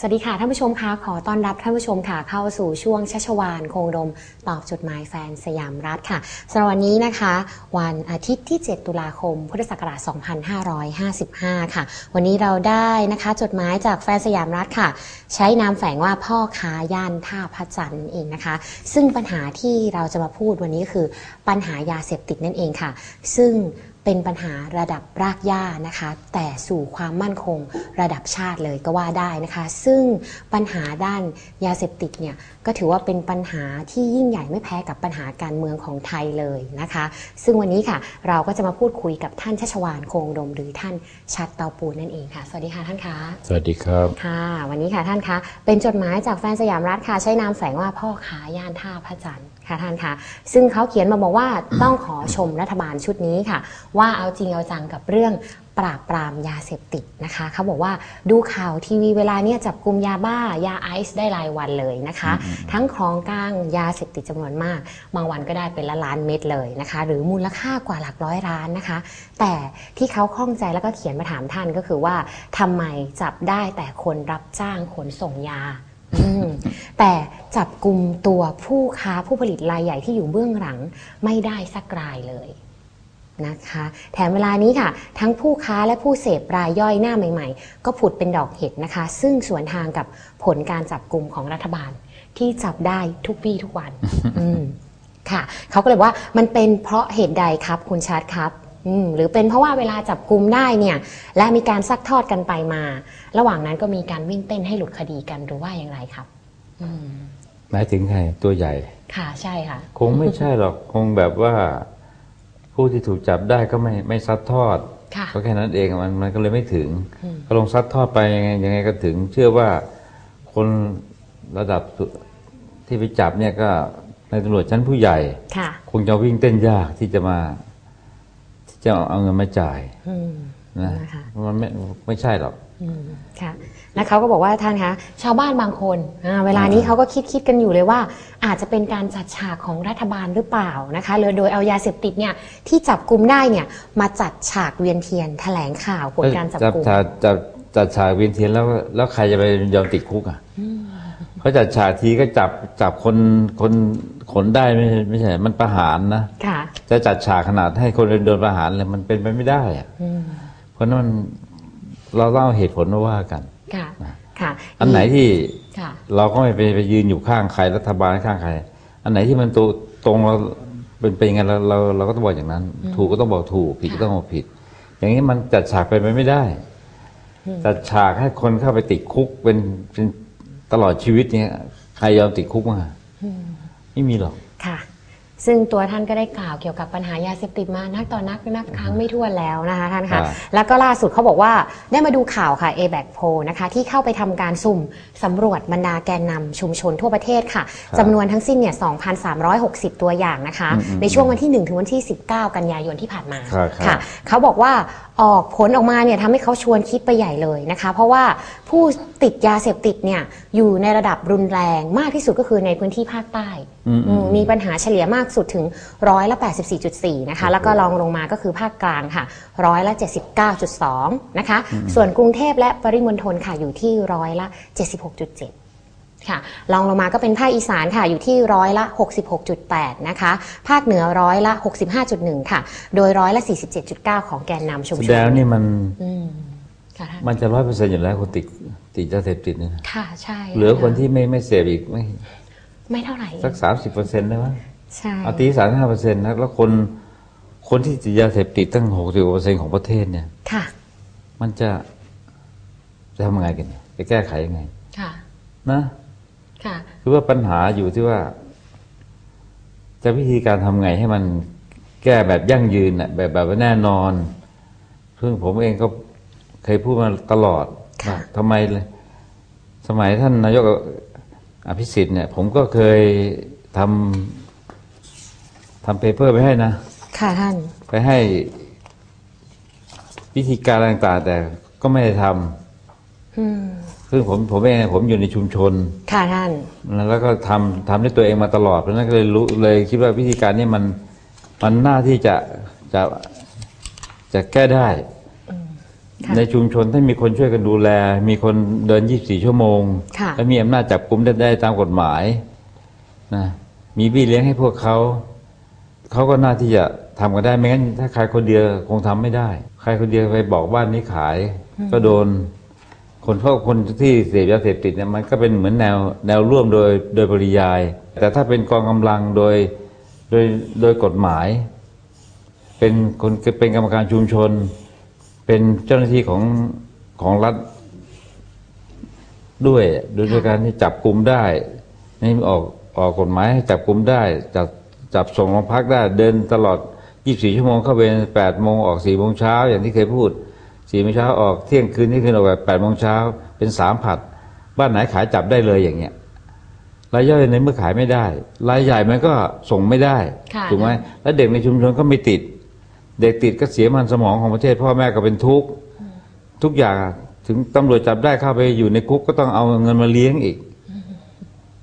สวัสดีค่ะท่านผู้ชมคะขอต้อนรับท่านผู้ชมค่ะเข้าสู่ช่วงชัชวานคงดม ตอบจดหมายแฟนสยามรัฐค่ะสำหรับวันนี้นะคะ วันอาทิตย์ที่ 7 ตุลาคม พุทธศักราช 2555 ค่ะ วันนี้เราได้นะคะจดหมายจากแฟนสยามรัฐค่ะ ใช้นามแฝงว่าพ่อค้าย่านท่าพระจันทร์เองนะคะ ซึ่งปัญหาที่เราจะมาพูดวันนี้ก็คือปัญหายาเสพติดนั่นเองค่ะ ซึ่ง เป็นปัญหาระดับรากหญ้านะคะ แต่สู่ความมั่นคงระดับชาติเลยก็ว่าได้นะคะ ซึ่งปัญหาด้านยาเสพติดเนี่ยก็ถือว่าเป็นปัญหาที่ยิ่งใหญ่ไม่แพ้กับปัญหาการเมืองของไทยเลยนะคะ ซึ่งวันนี้ค่ะเราก็จะมาพูดคุยกับท่านชัชวานคงดมหรือท่านชัดเตาปูนนั่นเองค่ะ สวัสดีค่ะท่านคะสวัสดีครับค่ะวันนี้ค่ะท่านคะเป็นจดหมายจากแฟนสยามรัฐค่ะใช้นามแฝงว่าพ่อขาย่านท่าพระจันทร์ ค่ะท่านคะซึ่งเขาเขียนมาบอกว่าต้องขอชมรัฐบาลชุดนี้ค่ะ ว่าเอาจริงเอาจังกับเรื่องปราบปรามยาเสพติดนะคะเขาบอกว่าดูข่าวทีวีเวลาเนี่ยจับกลุ่มยาบ้ายาไอซ์ได้รายวันเลยนะคะ ทั้งของกลางยาเสพติดจำนวนมาก บางวันก็ได้เป็นละล้านเม็ดเลยนะคะ หรือมูลค่ากว่าหลักร้อยล้านนะคะ แต่ที่เขาข้องใจแล้วก็เขียนมาถามท่านก็คือว่าทำไมจับได้แต่คนรับจ้างขนส่งยาอืม แต่จับกลุ่มตัวผู้ค้าผู้ผลิตรายใหญ่ที่อยู่เบื้องหลังไม่ได้สักรายเลยนะคะแถมเวลานี้ค่ะ ทั้งผู้ค้าและผู้เสพรายย่อยหน้าใหม่ ๆ ก็ผุดเป็นดอกเห็ดนะคะ ซึ่งสวนทางกับผลการจับกลุ่มของรัฐบาลที่จับได้ทุกปีทุกวันค่ะเขาก็เลยว่ามันเป็นเพราะเหตุใดครับคุณชาร์ตครับ หรือเป็นเพราะว่าเวลาจับกลุ่มได้เนี่ยและมีการซักทอดกันไปมา ระหว่างนั้นก็มีการวิ่งเต้นให้หลุดคดีกันหรือว่าอย่างไรครับอืมหมายถึงใครตัวใหญ่ ค่ะใช่ค่ะ คงไม่ใช่หรอกคงแบบว่า ผู้ที่ถูกจับได้ก็ไม่ไม่ซัดทอดค่ะก็แค่นั้นเองมันมันก็เลยไม่ถึงอืมก็ลงซัดทอดไปยังไงยังไงก็ถึง เชื่อว่าคนระดับสุดที่ไปจับเนี่ยก็ในตำรวจชั้นผู้ใหญ่ค่ะคงจะวิ่งเต้นยากที่จะมาที่ จะเอาเงินมาจ่ายอืมนะนะคะมันไม่ไม่ใช่หรอกอืมค่ะแล้วเขาก็บอกว่าท่านคะชาวบ้านบางคนอ่าเวลานี้เขาก็คิดคิดกันอยู่เลยว่า อาจจะเป็นการจัดฉากของรัฐบาลหรือเปล่านะคะหรือโดยเอายาเสพติดเนี่ยที่จับกลุ่มได้เนี่ยมาจัดฉากเวียนเทียนแถลงข่าวผลการจับกลุ่มจัดจัดจัดฉากเวียนเทียนแล้วแล้วใครจะไปยอมติดคุกอะ เขาจัดฉากทีก็จับจับคนคนขนได้ไม่ใช่ไม่ใช่ มันประหารนะค่ะจะจัดฉากขนาดให้คนอื่นโดนประหารเลยมันเป็นไปไม่ได้อะอืมเพราะนั้นมันเราต้องเอาเหตุผลมาว่ากันค่ะค่ะ อันไหนที่ค่ะเราก็ไม่ไปไปยืนอยู่ข้างใครรัฐบาลข้างใคร อันไหนที่มันตรงตรงเราเป็นเป็นยังไงเราเราเราก็ต้องบอกอย่างนั้น ถูกก็ต้องบอกถูกผิดก็ต้องบอกผิด อย่างนี้มันจัดฉากเป็นไปไม่ได้ จัดฉากให้คนเข้าไปติดคุกเป็นเป็น ตลอดชีวิตเนี่ยใครยอมติดคุกมาไม่มีหรอกค่ะ ซึ่งตัวท่านก็ได้กล่าวเกี่ยวกับปัญหายาเสพติดมานักต่อนักนักครั้งไม่ถ้วนแล้วนะคะท่านครัคะบแล้วก็ล่าสุดเขาบอกว่าได้มาดูข่าวค่ะ a b a c p o นะคะ ที่เข้าไปทำการสุ่มสำรวจบรรดาแกนนำชุมชนทั่วประเทศค่ะจำนวนทั้งสิ้นเนี่ย 2,360 ตัวอย่างนะคะ ในช่วงวันที่ 1 ถึงวันที่ 19 กันยายนที่ผ่านมาครับครับค่ะ เขาบอกว่า ออกผลออกมาเนี่ยทำให้เขาชวนคิดไปใหญ่เลยนะคะ เพราะว่าผู้ติดยาเสพติดเนี่ยอยู่ในระดับรุนแรงมากที่สุดก็คือในพื้นที่ภาคใต้อืมอืมมีปัญหาเฉลี่ยมากสุดถึงร้อยละ84.4นะคะแล้วก็รองลงมาก็คือภาคกลางค่ะร้อยละ79.2นะคะส่วนกรุงเทพและปริมณฑลค่ะอยู่ที่ร้อยละ76.7 ค่ะรองลงมาก็เป็นภาคอีสานค่ะอยู่ที่ร้อยละ 66.8 นะคะ ภาคเหนือร้อยละ 65.1 ค่ะ โดยร้อยละ 47.9 ของแกนนำชุมแสชดงนนี่มันอืมค่ะท่านมันจะร้อยเปอร์เซ็นต์อยู่แล้วคนติดติดยาเสพติดเนี่ยนะค่ะใช่ เหลือคนที่ไม่ไม่เสพอีกไม่ ไม่เท่าไหร่ สักสามสิบเปอร์เซ็นต์ได้มั้งใช่เอาตีสามห้าเปอร์เซ็นต์นะแล้วคนคนที่ติดยาเสพติดตั้งหกสิบเปอร์เซ็นต์ของประเทศเนี่ย ค่ะ มันจะจะทำยังไงกันเนี่ยจะแก้ไขยังไง ค่ะ นะ ค่ะคือว่าปัญหาอยู่ที่ว่า จะวิธีการทำไงให้มันแก้แบบยั่งยืนน่ะแบบแบบว่าแน่นอนซึ่งผมเองก็เคยพูดมาตลอดค่ะว่าทำไมเลยสมัยท่านนายกอภิสิทธิ์เนี่ย ผมก็เคยทำทำเปเปอร์ไปให้นะ ค่ะท่าน ไปให้วิธีการต่างๆ แต่ก็ไม่ได้ทอืมำ ซึ่งผมผมเองเนี่ยผมอยู่ในชุมชน ค่ะท่าน แล้วก็ทำทำด้วยตัวเองมาตลอดเพราะฉะนั้นก็เลยรู้เลยคิดว่าวิธีการนี้มันมันน่าที่จะจะจะแก้ได้ค่ะในชุมชนถ้ามีคนช่วยกันดูแล มีคนเดิน 24 ชั่วโมงค่ะและมีอำนาจจับกุมได้ได้ตามกฎหมายนะมีพี่เลี้ยงให้พวกเขา เขาก็น่าที่จะทำกันได้ไม่งั้นถ้าใครคนเดียวคงทำไม่ได้ ใครคนเดียวไปบอกบ้านนี้ขาย ก็โดน คนเพราะคนที่เสพยาเสพติดเนี่ยมันก็เป็นเหมือนแนวแนวร่วมโดยโดยปริยาย แต่ถ้าเป็นกองกำลังโดยโดยโดยกฎหมาย เป็นคนเป็นกรรมการชุมชน เป็นเจ้าหน้าที่ของของรัฐด้วยโดยด้วยการที่จับกลุ่มได้นี่ออกออกกฎหมายให้จับกลุ่มได้จับจับส่งโรงพักได้เดินตลอด 24 ชั่วโมงเข้าเวร8โมงออก4โมงเช้าอย่างที่เคยพูด 4โมงเช้าออกเที่ยงคืนที่คืนออกแบบ8โมงเช้าเป็นสามผัด บ้านไหนขายจับได้เลยอย่างเงี้ยรายย่อยในเมื่อขายไม่ได้ รายใหญ่มันก็ส่งไม่ได้ค่ะถูกไหมแล้วเด็กในชุมชนก็ไม่ติด เด็กติดก็เสียมันสมองของประเทศ พ่อแม่ก็เป็นทุกข์ทุกอย่างถึงตำรวจจับได้เข้าไปอยู่ในคุกก็ต้องเอาเงินมาเลี้ยงอีก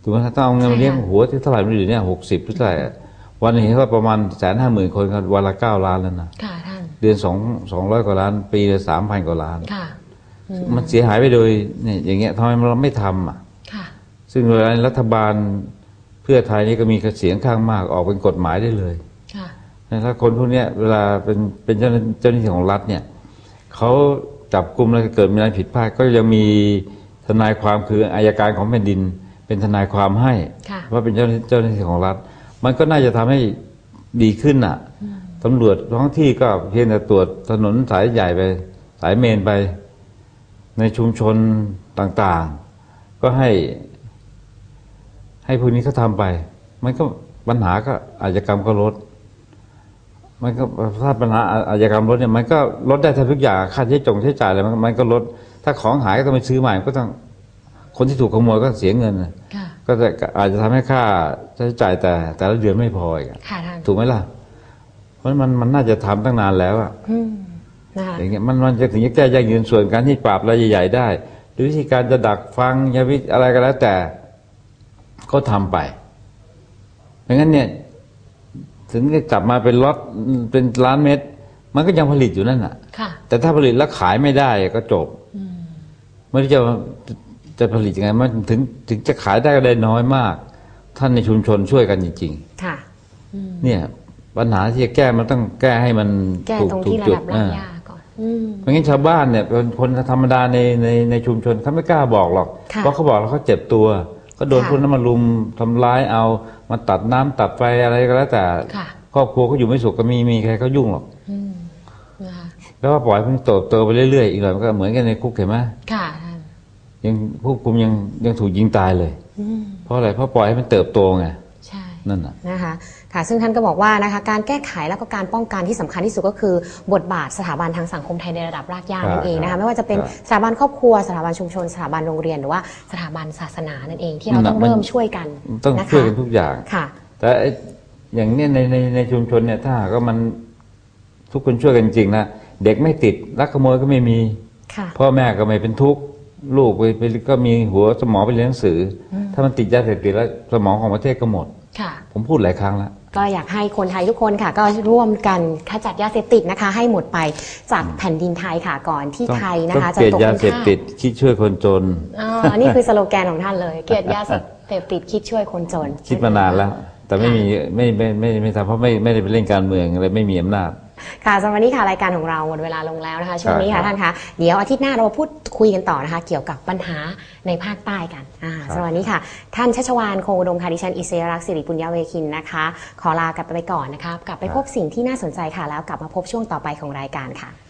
ถูกไหมต้องเอาเงินมาเลี้ยงใช่ค่ะหัวที่เท่าไหร่ไม่รู้เนี่ยหกสิบเท่าไหร่วันนี้ก็ประมาณแสนห้าหมื่นคนก็วันละเก้าล้านแล้วนะค่ะท่าน เดือนสองสองร้อยกว่าล้าน ปีละสามพันกว่าล้าน ค่ะ มันเสียหายไปโดยเนี่ยอย่างเงี้ยทำไมเราไม่ทำอะ ค่ะ ซึ่งเวลารัฐบาลเพื่อไทยนี่ก็มีเสียงข้างมากออกเป็นกฎหมายได้เลยค่ะถ้าคนพวกเนี้ยเวลาเป็นเป็นเจ้าหน้าเจ้าหน้าที่ของรัฐเนี่ยเขาจับกลุ่มแล้วเกิดมีอะไรผิดพลาดก็ยังมีทนายความคืออายการของแผ่นดิน เป็นทนายความให้ค่ะว่าเป็นเจ้าหน้าเจ้าหน้าที่ของรัฐ มันก็น่าจะทำให้ดีขึ้นน่ะ ตำรวจท้องที่ก็เพียงแต่ตรวจถนนสายใหญ่ไป สายเมนไป ในชุมชนต่างๆ ก็ให้ ให้พวกนี้เขาทำไป มันก็ปัญหาก็อาชญากรรมก็ลด มันก็ถ้าปัญหาอาชญากรรมลดเนี่ยมันก็ลดได้แทบทุกอย่างค่าใช้จงใช้จ่ายอะไรมันมันก็ลด ถ้าของหายก็ต้องไปซื้อใหม่ก็ต้องคนที่ถูกขโมยก็เสียเงินน่ะค่ะก็จะอาจจะทำให้ค่าใช้จ่ายแต่ แต่ละเดือนไม่พออีกอะค่ะท่านถูกไหมล่ะเพ ราะมันมันน่าจะทำตั้งนานแล้วอะอืมนะคะอย่างเงี้ยมันมันจะถึงจะแก้ยั่งยืนส่วนการที่ปราบรายใหญ่ ๆ ได้ หรือวิธีการจะดักฟังยาวิอะไรก็แล้วแต่ ก็ทำไปไม่งั้นเนี่ย ถึงจะกลับมาเป็นล็อตเป็นล้านเม็ดมันก็ยังผลิตอยู่นั่นน่ะค่ะแต่ถ้าผลิตแล้วขายไม่ได้ก็จบไม่รู้จะจะผลิตยังไงมันถึงถึงจะขายได้ก็ได้น้อยมาก ท่านในชุมชนช่วยกันจริงค่ะๆเนี่ย ปัญหาที่จะแก้มันต้องแก้ให้มันแก้ถูกตรงถูที่กระจุดดับรากอ่าหญ้าก่อนอืม ไม่งั้นชาวบ้านเนี่ยเป็นคนธรรมดาในในในชุมชนเขาไม่กล้าบอกหรอก ค่ะเพราะเขาบอกแล้วเขาเจ็บตัว ก็โดนค่ะพวกนั้นมาลุมทำร้ายเอามาตัดน้ำตัดไฟอะไรก็แล้วแต่ค่ะ ครอบครัวเขาอยู่ไม่สุขก็มีมีใครเขายุ่งหรอก อืมนะคะแล้วก็ปล่อยให้มันโตโตไปเรื่อยๆอีกหน่อยมันก็เหมือนกันในคุกเห็นไหมค่ะท่านยังผู้คุมยังยังถูกยิงตายเลย อืมเพราะอะไรเพราะปล่อยให้มันเติบโตไงใช่นั่นน่ะ นะคะ ค่ะ ซึ่งท่านก็บอกว่านะคะการแก้ไขแล้วก็การป้องกันที่สำคัญที่สุดก็คือ บทบาทสถาบันทางสังคมไทยในระดับรากหญ้าครับนั่นเองนะครัคะบไม่ว่าจะเป็นครับสถาบันครอบครัวสถาบันชุมชนสถาบันโรงเรียนหรือว่าสถาบันศาสนานั่นเองที่เรานั่นต้น่ะองเริ่มมันช่วยกันต้องนะคะช่วยกันทุกอย่างค่ะแต่ไอ้อย่างเนี้ยในในในชุมชนเนี่ยถ้าหากว่ามันทุกคนช่วยกันจริงๆนะเด็กไม่ติดลักขโมยก็ไม่มีค่ะพ่อแม่ก็ไม่เป็นทุกข์ลูกไปไปก็มีหัวสมองไปเรียนหนังสืออถ้ามันติดยาเสพติดแล้วสมองของประเทศก็หมดค่ะผมพูดหลายครั้งแล้ว ก็อยากให้คนไทยทุกคนค่ะ ก็ร่วมกันขจัดยาเสพติดนะคะ ให้หมดไปจากแผ่นดินไทยค่ะก่อนที่ต้องไทยนะต้องคะเกลียดตกยาเป็นเสพติดคิดช่วยคนจนอ๋ออันนี้คือสโลแกนของท่านเลย เกลียดยาเสพติดคิดช่วยคนจน คิดมานานแล้ว แต่ไม่มีไม่ไม่ไม่ไม่ทำเพราะไม่ไม่ได้ไปเล่นการเมืองเลยไม่มีอำนาจ ค่ะสำหรับวันนี้ค่ะรายการของเราหมดเวลาลงแล้วนะคะช่วงนี้ครัค่ะบท่านคะเดี๋ยวอาทิตย์หน้าเรามาพูดคุยกันต่อนะคะ เกี่ยวกับปัญหาในภาคใต้กันอ่าครับสำหรับวันนี้ค่ะ ท่านชัชวานโคงอุดมค่ะดิฉันอิสยรักษ์สิริปุญญาเวคินนะคะ ขอลากลับไปก่อนนะคะกลับไปพบสิ่งที่น่าสนใจค่ะ แล้วกลับมาพบช่วงต่อไปของรายการค่ะ